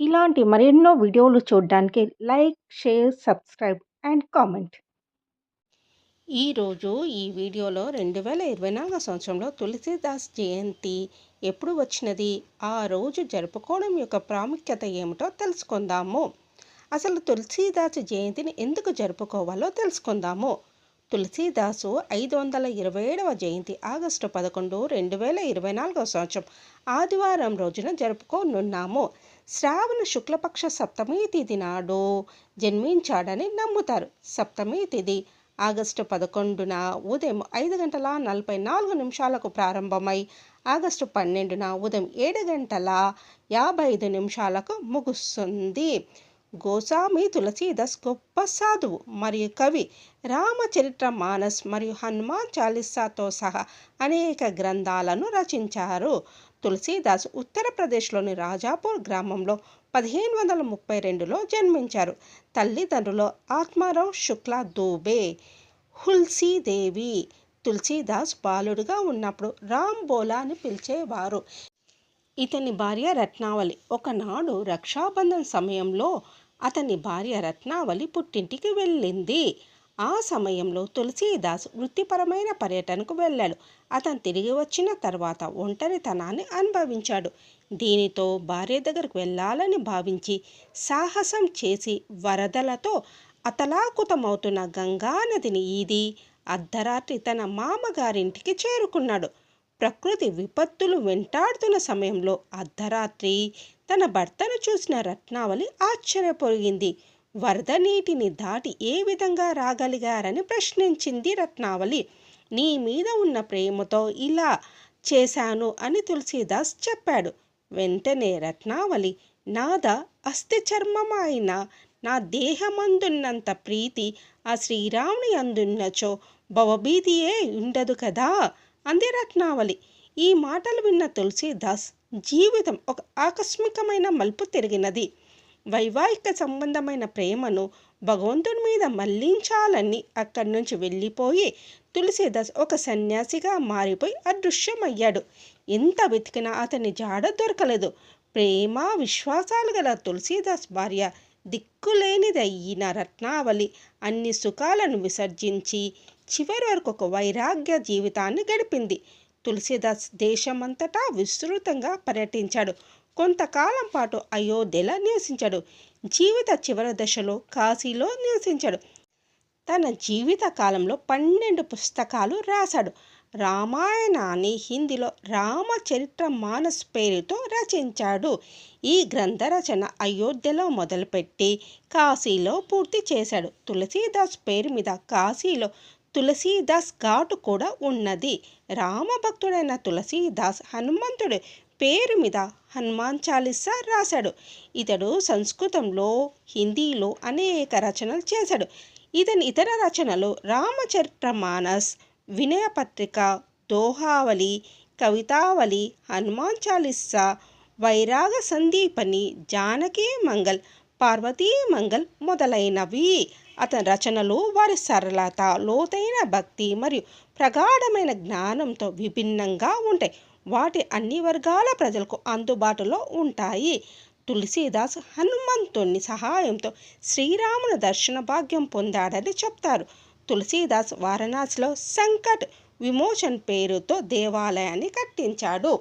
ఇలాంటి మరెన్నో వీడియోలు చూడడానికి like share subscribe and comment. ఈరోజు ఈ వీడియోలో రెండు వేల ఇరవై నాలుగో సంవత్సరంలో తులసీదాస్ జయంతి ఎప్పుడు వచ్చినది? ఆ రోజు జరుపుకోవడం యొక్క ప్రాముఖ్యత ఏమిటో తెలుసుకుందాము. అసలు తులసీదాస్ జయంతిని ఎందుకు జరుపుకోవాలో తెలుసుకుందాము. తులసీదాసు ఐదు వందల ఇరవై ఏడవ జయంతి ఆగస్టు పదకొండు రెండు వేల ఇరవై నాలుగవ సంవత్సరం. ఆదివారం రోజున జరుపుకోనున్నాము. శ్రావణ శుక్లపక్ష సప్తమి తిథి నాడు జన్మించాడని నమ్ముతారు. సప్తమి తిథి ఆగస్టు పదకొండున ఉదయం ఐదు గంటల నలభై నాలుగు నిమిషాలకు ప్రారంభమై ఆగస్టు పన్నెండున ఉదయం ఏడు గంటల యాభై ఐదు నిమిషాలకు ముగుస్తుంది. గోస్వామి తులసీదాస్ గొప్ప సాధువు మరియు కవి. రామచరిత్ర మానస్ మరియు హనుమాన్ చాలీసాతో సహా అనేక గ్రంథాలను రచించారు. తులసీదాస్ ఉత్తరప్రదేశ్లోని రాజాపూర్ గ్రామంలో పదిహేను వందల ముప్పై రెండులో జన్మించారు. తల్లిదండ్రులు ఆత్మారావు శుక్లా దూబే హుల్సీదేవి. తులసీదాస్ బాలుడుగా ఉన్నప్పుడు రామ్ బోలా అని పిలిచేవారు. ఇతని భార్య రత్నావళి. ఒకనాడు రక్షాబంధన్ సమయంలో అతని భార్య రత్నావళి పుట్టింటికి వెళ్ళింది. ఆ సమయంలో తులసీదాస్ వృత్తిపరమైన పర్యటనకు వెళ్ళాడు. అతను తిరిగి వచ్చిన తర్వాత ఒంటరితనాన్ని అనుభవించాడు. దీనితో భార్య దగ్గరకు వెళ్ళాలని భావించి సాహసం చేసి వరదలతో అతలాకుతమవుతున్న గంగానదిని ఈది అర్ధరాత్రి తన మామగారింటికి చేరుకున్నాడు. ప్రకృతి విపత్తులు వెంటాడుతున్న సమయంలో అర్ధరాత్రి తన భర్తను చూసిన రత్నావళి ఆశ్చర్యపోయింది వరద నీటిని దాటి ఏ విధంగా రాగలిగారని ప్రశ్నించింది రత్నావళి. నీ మీద ఉన్న ప్రేమతో ఇలా చేశాను అని తులసీదాస్ చెప్పాడు. వెంటనే రత్నావళి నాద అస్థి చర్మమైన నా దేహమందున్నంత ప్రీతి ఆ శ్రీరాముని అందున్నచో భవభీతియే ఉండదు కదా? అంది రత్నావళి ఈ మాటలు విన్న తులసీదాస్ జీవితం ఒక ఆకస్మికమైన మలుపు తిరిగినది. వైవాహిక సంబంధమైన ప్రేమను భగవంతుడి మీద మళ్ళించాలని అక్కడి నుంచి వెళ్ళిపోయి తులసీదాస్ ఒక సన్యాసిగా మారిపోయి అదృశ్యమయ్యాడు. ఎంత వెతికినా అతని జాడ దొరకలేదు. ప్రేమ విశ్వాసాలు గల తులసీదాస్ భార్య దిక్కులేనిదయ్యిన రత్నావళి అన్ని సుఖాలను విసర్జించి చివరి వరకు ఒక వైరాగ్య జీవితాన్ని గడిపింది. తులసీదాస్ దేశమంతటా విస్తృతంగా పర్యటించాడు. కొంతకాలం పాటు అయోధ్యలో నివసించాడు. జీవిత చివరి దశలో కాశీలో నివసించాడు. తన జీవిత కాలంలో పన్నెండు పుస్తకాలు రాశాడు. రామాయణాన్ని హిందీలో రామచరిత్ర మానస్ పేరుతో రచించాడు. ఈ గ్రంథ రచన అయోధ్యలో మొదలుపెట్టి కాశీలో పూర్తి చేశాడు. తులసీదాస్ పేరు మీద కాశీలో తులసీదాస్ ఘాటు కూడా ఉన్నది. రామభక్తుడైన తులసీదాస్ హనుమంతుడు పేరు మీద హనుమాన్ చాలీసా రాశాడు. ఇతడు సంస్కృతంలో హిందీలో అనేక రచనలు చేశాడు. ఇతని ఇతర రచనలు రామచరిత్ర మానస్ వినయపత్రిక దోహావళి కవితావళి హనుమాన్ చాలీసా వైరాగ సందీపని జానకీ మంగల్ పార్వతీ మంగల్ మొదలైనవి. అతని రచనలు వారి సరళత లోతైన భక్తి మరియు ప్రగాఢమైన జ్ఞానంతో విభిన్నంగా ఉంటాయి. వాటి అన్ని వర్గాల ప్రజలకు అందుబాటులో ఉంటాయి. తులసీదాస్ హనుమంతుని సహాయంతో శ్రీరాముని దర్శన భాగ్యం పొందాడని చెప్తారు. తులసీదాస్ వారణాసిలో సంకట్ విమోచన్ పేరుతో దేవాలయాన్ని కట్టించాడు.